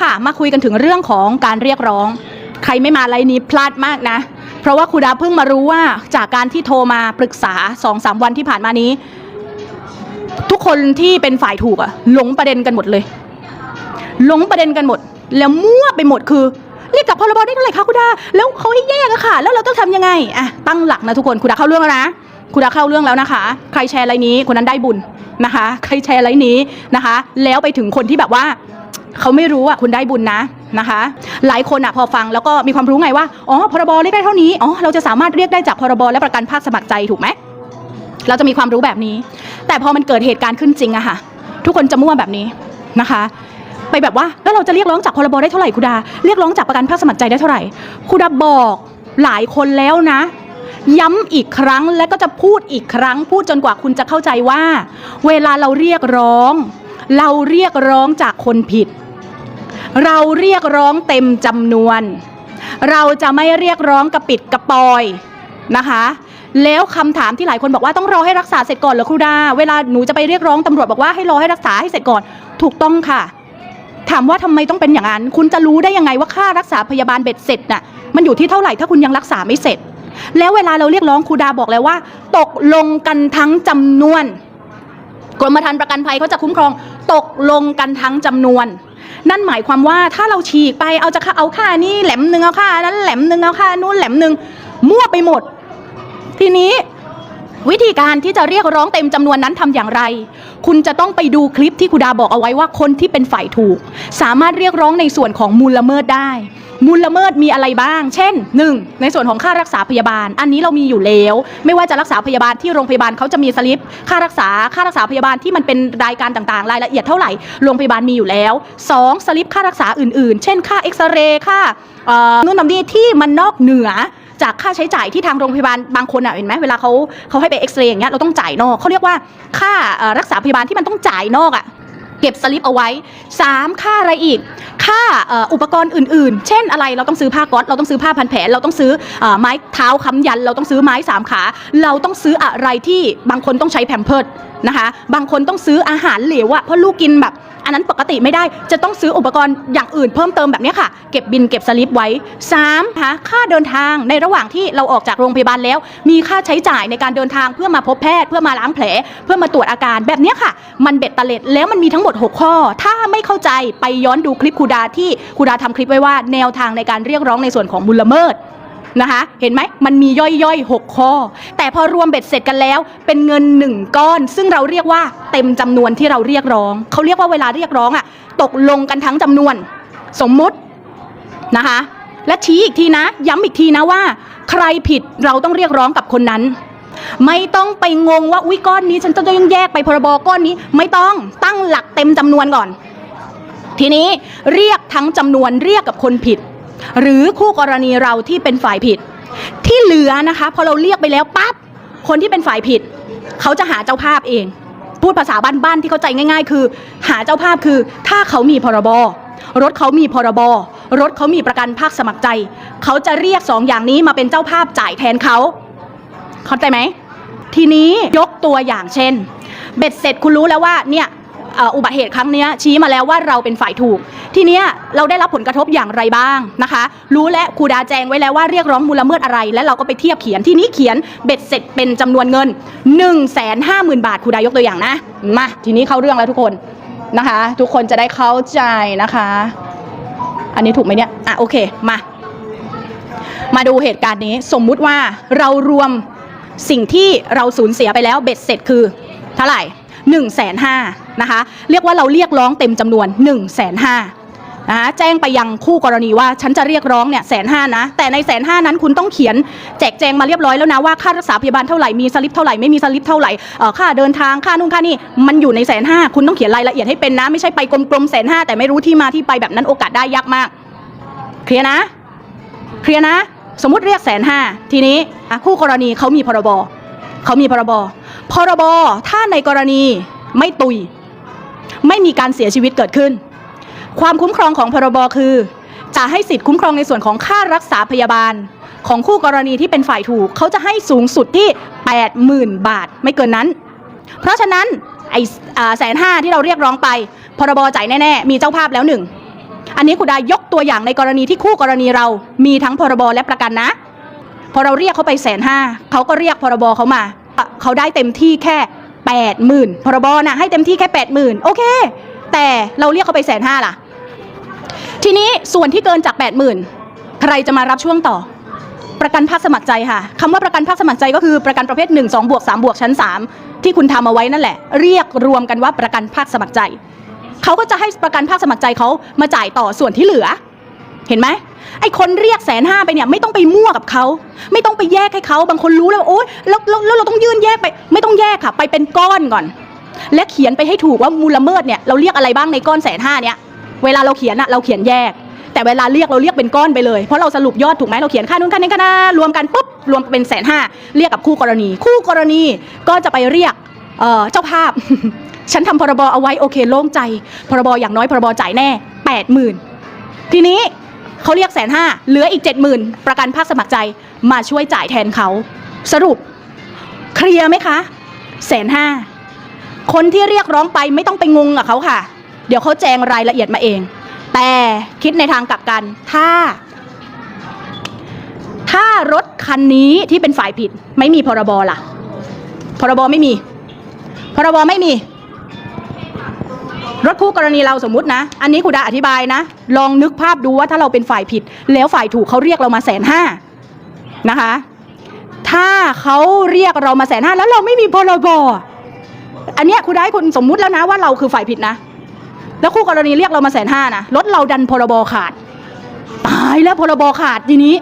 ค่ะ มาคุยกันถึงเรื่องของการเรียกร้อง ใครไม่มาไลน์นี้พลาดมากนะ เพราะว่าครูดาเพิ่งมารู้ว่าจากการที่โทรมาปรึกษาสองสามวันที่ผ่านมานี้ ทุกคนที่เป็นฝ่ายถูกอะหลงประเด็นกันหมดเลย หลงประเด็นกันหมด แล้วมั่วไปหมดคือเรียกกับพรบได้เท่าไหร่คะคุณดา แล้วเขาให้แยกอะค่ะ แล้วเราต้องทำยังไงอะตั้งหลักนะทุกคนคุณดาเข้าเรื่องแล้วนะคุณดาเข้าเรื่องแล้วนะคะ ใครแชร์อะไรนี้คนนั้นได้บุญนะคะ ใครแชร์อะไรนี้นะคะ แล้วไปถึงคนที่แบบว่า เขาไม่รู้อะคุณได้บุญนะนะคะ หลายคนอะพอฟังแล้วก็มีความรู้ไงว่าอ๋อพรบเรียกได้เท่านี้อ๋อเราจะสามารถเรียกได้จากพรบและประกันภาคสมัครใจถูกไหมเราจะมีความรู้แบบนี้ แต่พอมันเกิดเหตุการณ์ขึ้นจริงอะค่ะ ทุกคนจะมั่วแบบนี้นะคะ ไปแบบว่าแล้วเราจะเรียกร้องจากพรบได้เท่าไหร่คุดาเรียกร้องจากประกันภาคสมัครใจได้เท่าไหร่คุดาบอกหลายคนแล้วนะ ย้ำอีกครั้งและก็จะพูดอีกครั้ง พูดจนกว่าคุณจะเข้าใจว่า เวลาเราเรียกร้อง เราเรียกร้องจากคนผิด เราเรียกร้องเต็มจำนวน เราจะไม่เรียกร้องกระปิดกระปอยนะคะ แล้วคำถามที่หลายคนบอกว่าต้องรอให้รักษาเสร็จก่อนเหรอครูดา เวลาหนูจะไปเรียกร้องตำรวจบอกว่าให้รอให้รักษาให้เสร็จก่อน ถูกต้องค่ะ ถามว่าทำไมต้องเป็นอย่างนั้น คุณจะรู้ได้ยังไงว่าค่ารักษาพยาบาลเบ็ดเสร็จน่ะ มันอยู่ที่เท่าไหร่ถ้าคุณยังรักษาไม่เสร็จ แล้วเวลาเราเรียกร้องครูดาบอกแล้วว่า ตกลงกันทั้งจำนวน กรมธรรม์ประกันภัยเขาจะคุ้มครองตกลงกันทั้งจำนวน นั่นหมายความว่าถ้าเราฉีกไปเอาจะเอาค่านี่แหลมหนึ่งเอาค่านั้นแหลมหนึ่งเอาค่านู้นแหลมหนึ่งมั่วไปหมด ทีนี้วิธีการที่จะเรียกร้องเต็มจำนวนนั้นทำอย่างไร คุณจะต้องไปดูคลิปที่ครูดาบอกเอาไว้ว่าคนที่เป็นฝ่ายถูก สามารถเรียกร้องในส่วนของมูลละเมิดได้ มูลละเมิดมีอะไรบ้าง เช่น 1. ในส่วนของค่ารักษาพยาบาล อันนี้เรามีอยู่แล้ว ไม่ว่าจะรักษาพยาบาลที่โรงพยาบาลเขาจะมีสลิป ค่ารักษาค่ารักษาพยาบาลที่มันเป็นรายการต่างๆ รายละเอียดเท่าไหร่โรงพยาบาลมีอยู่แล้ว 2. สลิปค่ารักษาอื่นๆ เช่น ค่าเอ็กซเรย์ค่าเอ่อนู่นนี่ที่มันนอกเหนือจากค่าใช้จ่ายที่ทางโรงพยาบาลบางคนอะเห็นไหมเวลาเขาเขาให้ไปเอ็กซเรย์อย่างเงี้ยเราต้องจ่ายนอกเขาเรียกว่าค่ารักษาพยาบาลที่มันต้องจ่ายนอกอะ เก็บสลิปเอาไว้ 3. ค่าอะไรอีก ค่าอ,อุปกรณ์อื่นๆ เช่นอะไรเราต้องซื้อผ้าก๊อตเราต้องซื้อผ้าพันแผลเราต้องซื้ออไม้เท้าค้ำยัน เราต้องซื้อไม้สามขา เราต้องซื้ออะไรที่บางคนต้องใช้แผมเพิร์ดนะคะ บางคนต้องซื้ออาหารเหลวอะเพราะลูกกินแบบ อันนั้นปกติไม่ได้จะต้องซื้ออุปกรณ์อย่างอื่นเพิ่มเติมแบบนี้ค่ะ เก็บบินเก็บสลิปไว้3นะคะค่าเดินทางในระหว่างที่เราออกจากโรงพยาบาลแล้ว มีค่าใช้จ่ายในการเดินทางเพื่อมาพบแพทย์เพื่อมาล้างแผล เพื่อมาตรวจอาการแบบนี้ค่ะ มันเบ็ดเตล็ดแล้วมันมีทั้งหมด 6 ข้อ ถ้าไม่เข้าใจไปย้อนดูคลิปครูดาที่ครูดาทำคลิปไว้ว่าแนวทางในการเรียกร้องในส่วนของมูลละเมิด นะคะ เห็นไหมมันมีย่อยๆ 6 ข้อ แต่พอรวมเบ็ดเสร็จกันแล้ว เป็นเงิน 1 ก้อน ซึ่งเราเรียกว่าเต็มจำนวนที่เราเรียกร้อง เขาเรียกว่าเวลาเรียกร้องอะตกลงกันทั้งจำนวน สมมุตินะคะ และชี้อีกทีนะ ย้ำอีกทีนะว่า ใครผิดเราต้องเรียกร้องกับคนนั้น ไม่ต้องไปงงว่าอุ้ยก้อนนี้ฉันจะต้องแยกไปพรบก้อนนี้ ไม่ต้องตั้งหลักเต็มจำนวนก่อน ทีนี้เรียกทั้งจำนวนเรียกกับคนผิด หรือคู่กรณีเราที่เป็นฝ่ายผิด ที่เหลือนะคะพอเราเรียกไปแล้วปั๊บคนที่เป็นฝ่ายผิด เขาจะหาเจ้าภาพเอง พูดภาษาบ้านๆที่เข้าใจง่าย ๆ คือ หาเจ้าภาพคือ ถ้าเขามีพรบรถเขามีพรบรถเขามีประกันภาคสมัครใจ เขาจะเรียกสองอย่างนี้มาเป็นเจ้าภาพจ่ายแทนเขาเข้าใจไหมทีนี้ยกตัวอย่างเช่น เบ็ดเสร็จคุณรู้แล้วว่าเนี่ย เอ่ออุบัติเหตุครั้งเนี้ยชี้มาแล้วว่าเราเป็นฝ่ายถูก ทีเนี้ยเราได้รับผลกระทบอย่างไรบ้างนะคะ รู้และครูดาแจงไว้แล้วว่าเรียกร้องมูลละเมิดอะไร และเราก็ไปเทียบเขียนที่นี้เขียนเบ็ดเสร็จเป็นจำนวนเงิน 1 5 0 0 0 0 บาทครูดายกตัวอย่างนะมาทีนี้เข้าเรื่องแล้วทุกคนนะคะ ทุกคนจะได้เข้าใจนะคะ อันนี้ถูกไหมเนี่ยอะโอเคมา มาดูเหตุการณ์นี้สมมุติว่าเรารวมสิ่งที่เราสูญเสียไปแล้วเบ็ดเสร็จคือเท่าไหร่ 1นึ่งแสนห้านะคะ เรียกว่าเราเรียกร้องเต็มจำนวน1นึ่งแสนห้านะคะแจ้งไปยังคู่กรณีว่าฉันจะเรียกร้องเนี่ยแสนห้านะ แต่ในแสนห้านั้นคุณต้องเขียนแจกแจงมาเรียบร้อยแล้วนะว่าค่ารักษาพยาบาลเท่าไหร่มีสลิปเท่าไหร่ไม่มีสลิปเท่าไหร่เออค่าเดินทางค่านู่นค่านี่มันอยู่ในแสนห้าคุณต้องเขียนรายละเอียดให้เป็นนะ ไม่ใช่ไปกลมๆแสนห้าแต่ไม่รู้ที่มาที่ไปแบบนั้นโอกาสได้ยากมาก เคลียร์นะ เคลียร์นะ สมมติเรียกแสนห้าทีนี้คู่กรณีเขามีพรบเขามีพรบ พรบถ้าในกรณีไม่ตุย ไม่มีการเสียชีวิตเกิดขึ้น ความคุ้มครองของพรบคือ จะให้สิทธิ์คุ้มครองในส่วนของค่ารักษาพยาบาลของคู่กรณีที่เป็นฝ่ายถูก เขาจะให้สูงสุดที่ 80,000 บาทไม่เกินนั้น เพราะฉะนั้นไอ้แสนห้าที่เราเรียกร้องไป พรบจ่ายแน่ๆ มีเจ้าภาพแล้วหนึ่ง อันนี้คุณดายกตัวอย่างในกรณีที่คู่กรณีเรามีทั้งพรบและประกันนะ พอเราเรียกเขาไปแสนห้าเขาก็เรียกพรบเขามา เขาได้เต็มที่แค่แปดหมื่นพรบนะให้เต็มที่แค่แปดหมื่นโอเค แต่เราเรียกเขาไปแสนห้าล่ะ ทีนี้ส่วนที่เกินจากแปดหมื่นใครจะมารับช่วงต่อ ประกันภาคสมัครใจค่ะคำว่าประกันภาคสมัครใจก็คือประกันประเภท 1 2บวก3บวกชั้น 3 ที่คุณทำเอาไว้นั่นแหละ เรียกรวมกันว่าประกันภาคสมัครใจเขาก็จะให้ประกันภาคสมัครใจเขามาจ่ายต่อส่วนที่เหลือ เห็นไหม ไอ้คนเรียกแสนห้าไปเนี่ยไม่ต้องไปมั่วกับเขา ไม่ต้องไปแยกให้เขาบางคนรู้แล้วโอ๊ยแล้วแล้วเราต้องยื่นแยกไป ไม่ต้องแยกค่ะ ไปเป็นก้อนก่อน และเขียนไปให้ถูกว่ามูลละเมิดเนี่ยเราเรียกอะไรบ้างในก้อนแสนห้าเนี่ยเวลาเราเขียนอะเราเขียนแยก แต่เวลาเรียกเราเรียกเป็นก้อนไปเลยเพราะเราสรุปยอดถูกไหมเราเขียนค่านู้นค่านี้ค่านั้นรวมกันปุ๊บรวมเป็นแสนห้าเรียกกับคู่กรณี คู่กรณีก็จะไปเรียกเออเจ้าภาพ ฉันทำพรบเอาไว้โอเคโล่งใจ พรบอย่างน้อยพรบจ่ายแน่แปดหมื่นทีนี้ เขาเรียกแสนห้าเหลืออีกเจ็ดหมื่นประกันภาคสมัครใจมาช่วยจ่ายแทนเขาสรุป เคลียร์ไหมคะแสนห้าคนที่เรียกร้องไปไม่ต้องไปงงกับเขาค่ะ เดี๋ยวเขาแจงรายละเอียดมาเอง แต่คิดในทางกลับกันถ้า ถ้ารถคันนี้ที่เป็นฝ่ายผิด ไม่มีพรบล่ะ พรบไม่มี พรบไม่มี รถคู่กรณีเราสมมุตินะ อันนี้ครูดาอธิบายนะ ลองนึกภาพดูว่าถ้าเราเป็นฝ่ายผิด แล้วฝ่ายถูกเขาเรียกเรามาแสนห้านะคะ ถ้าเขาเรียกเรามาแสนห้าแล้วเราไม่มีพรบอันเนี้ยคุณได้คุณสมมุติแล้วนะว่าเราคือฝ่ายผิดนะ แล้วคู่กรณีเรียกเรามาแสนห้านะรถเราดันพรบขาด ตายแล้วพรบขาดทีนี้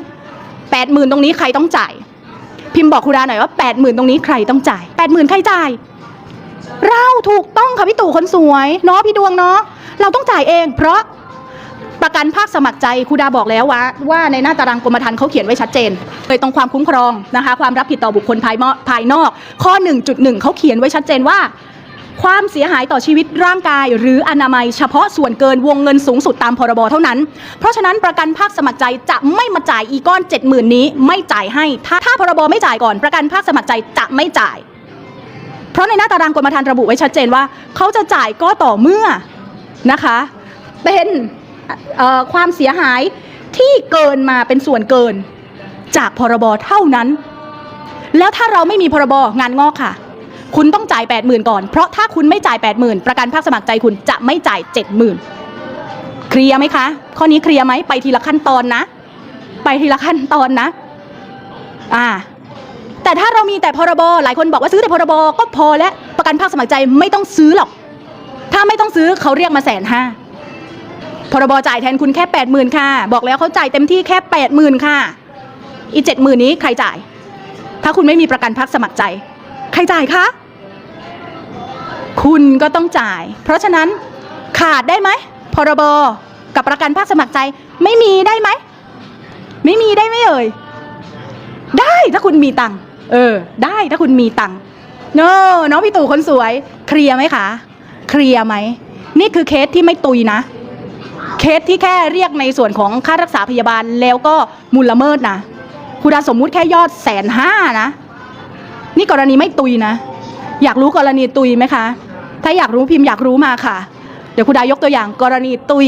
แปดหมื่นตรงนี้ใครต้องจ่าย พิมพ์บอกครูดาหน่อยว่าแปดหมื่นตรงนี้ใครต้องจ่ายแปดหมื่นใครจ่าย เราถูกต้องค่ะพี่ตู่คนสวยเนาะพี่ดวงเนาะเราต้องจ่ายเอง เพราะประกันภาคสมัครใจครูดาบอกแล้วว่าว่าในหน้าตารางกรมธรรม์เขาเขียนไว้ชัดเจนเลยตรงความคุ้มครองนะคะ ความรับผิดต่อบุคคลภายนอกภายนอก ข้อ 1.1เขาเขียนไว้ชัดเจนว่า ความเสียหายต่อชีวิตร่างกาย หรืออนามัยเฉพาะส่วนเกินวงเงินสูงสุดตามพรบเท่านั้น เพราะฉะนั้นประกันภาคสมัครใจจะไม่มาจ่ายอีก้อน 70,000 นี้ไม่จ่ายให้ ถ้าถ้าพรบไม่จ่ายก่อนประกันภาคสมัครใจจะไม่จ่าย เพราะในหน้าตารางกรมธรรม์ระบุไว้ชัดเจนว่า เขาจะจ่ายก็ต่อเมื่อนะคะ เป็นความเสียหายที่เกินมาเป็นส่วนเกิน จากพรบเท่านั้น แล้วถ้าเราไม่มีพรบงานงอกค่ะ คุณต้องจ่าย 80,000 ก่อน เพราะถ้าคุณไม่จ่าย 80,000 ประกันภาคสมัครใจคุณจะไม่จ่าย 70,000 เคลียร์ไหมคะ ข้อนี้เคลียร์ไหมไปทีละขั้นตอนนะ ไปทีละขั้นตอนนะ อ่า แต่ถ้าเรามีแต่พรบหลายคนบอกว่าซื้อแต่พรบก็พอแล้วประกันภาคสมัครใจไม่ต้องซื้อหรอก ถ้าไม่ต้องซื้อเขาเรียกมาแสนห้าพรบจ่ายแทนคุณแค่แปดหมื่นค่ะ บอกแล้วเขาจ่ายเต็มที่แค่แปดหมื่นค่ะ อีเจ็ดหมื่นนี้ใครจ่าย ถ้าคุณไม่มีประกันพักสมัครใจ ใครจ่ายคะ คุณก็ต้องจ่าย เพราะฉะนั้นขาดได้ไหมพรบกับประกันภาคสมัครใจ ไม่มีได้ไหม ไม่มีได้ไหมเอ่ย ได้ถ้าคุณมีตังค์ เออ ได้ถ้าคุณมีตังค์เนอะน้องพี่ตู่คนสวย เคลียร์ไหมคะ เคลียร์ไหม นี่คือเคสที่ไม่ตุยนะ เคสที่แค่เรียกในส่วนของค่ารักษาพยาบาลแล้วก็มูลละเมิดนะครูดาสมมุติแค่ยอดแสนห้านะ นี่กรณีไม่ตุยนะ อยากรู้กรณีตุยไหมคะ ถ้าอยากรู้พิมพ์อยากรู้มาค่ะ เดี๋ยวครูดายกตัวอย่างกรณีตุย